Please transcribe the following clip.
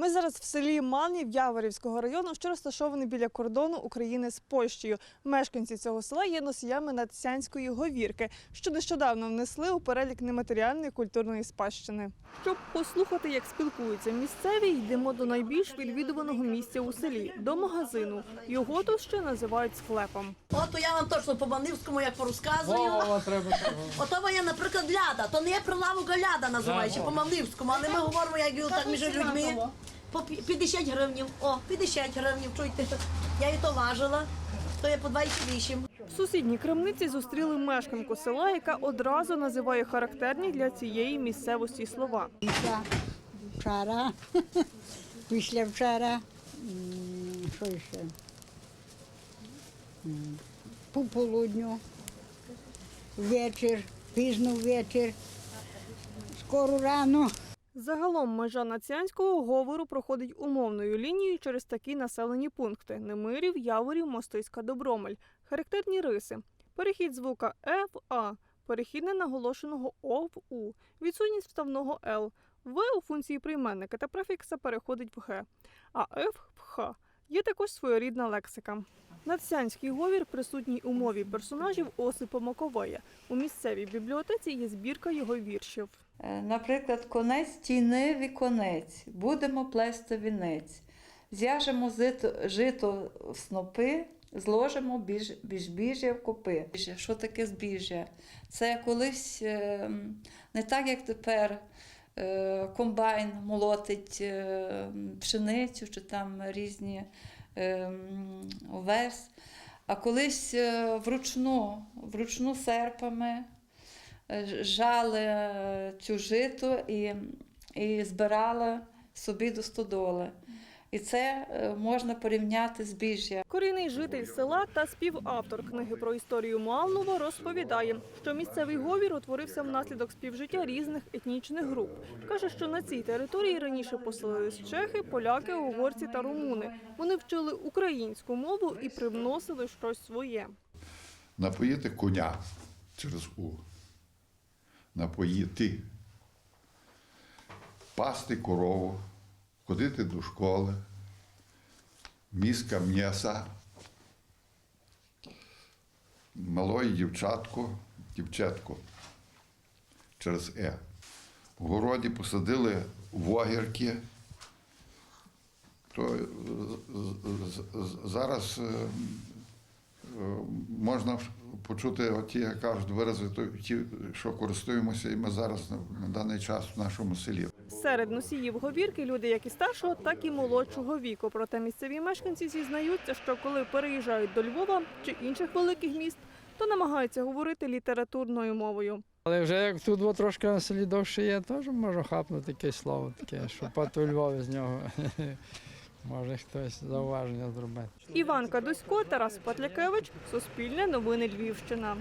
Ми зараз в селі Манів Яворівського району, що розташований біля кордону України з Польщею. Мешканці цього села є носіями надсянської говірки, що нещодавно внесли у перелік нематеріальної культурної спадщини. Щоб послухати, як спілкуються місцеві, йдемо до найбільш відвідуваного місця у селі до магазину. Його тут ще називають склепом. Ото я вам точно по Манівському як порозказую. Ото я, наприклад, ляда. То не є прилавок, ляда називається по Манівському, але ми говоримо як його так між людьми. По пі- 50 гривнів. О, 50 гривнів, чуйте. Я її то важила, то є по 28. В сусідній крамниці зустріли мешканку села, яка одразу називає характерні для цієї місцевості слова. Після вчора, після вчора, що ще? М, Пополудню, вечір, пізно вечір, скоро рано. Загалом межа націанського говору проходить умовною лінією через такі населені пункти: Немирів, Яворів, Мостиська, Добромель. Характерні риси: перехід звука е в а, перехід ненаголошеного о в у, відсутність вставного л, в у функції прийменника та префікса переходить в г, а ф в х. Є також своєрідна лексика. Надсянський говір присутній у мові персонажів Осипа Маковея. У місцевій бібліотеці є збірка його віршів. Е, Наприклад, конець тіни віконець, будемо плести вінець, з'яжемо жито в снопи, зложимо біж, біжбіжжя в купи. Що таке збіжжя? Це колись е, не так, як тепер. Е, Комбайн молотить е, пшеницю чи там різні е, овес, а колись вручну, вручну серпами жали цю жито і, і збирали собі до стодоли. І це е, можна порівняти з біжжя. Корінний житель села та співавтор книги про історію Муалнова розповідає, що місцевий говір утворився внаслідок співжиття різних етнічних груп. Каже, що на цій території раніше поселились чехи, поляки, угорці та румуни. Вони вчили українську мову і привносили щось своє. Напоїти коня через У. Напоїти. Пасти корову, ходити до школи, міска м'яса, малої дівчатку, дівчатку через Е. В городі посадили вогірки. То е, зараз е, е, можна почути оті, як кажуть, вирази, ті, що користуємося і ми зараз на даний час в нашому селі. Серед носіїв говірки люди як і старшого, так і молодшого віку. Проте місцеві мешканці зізнаються, що коли переїжджають до Львова чи інших великих міст, то намагаються говорити літературною мовою. Але вже як тут от трошки на селі довше є, теж можу хапнути якесь слово таке, що пати у Львові з нього може хтось зауваження зробити. Іван Кадусько, Тарас Патлякевич, Суспільне новини Львівщина.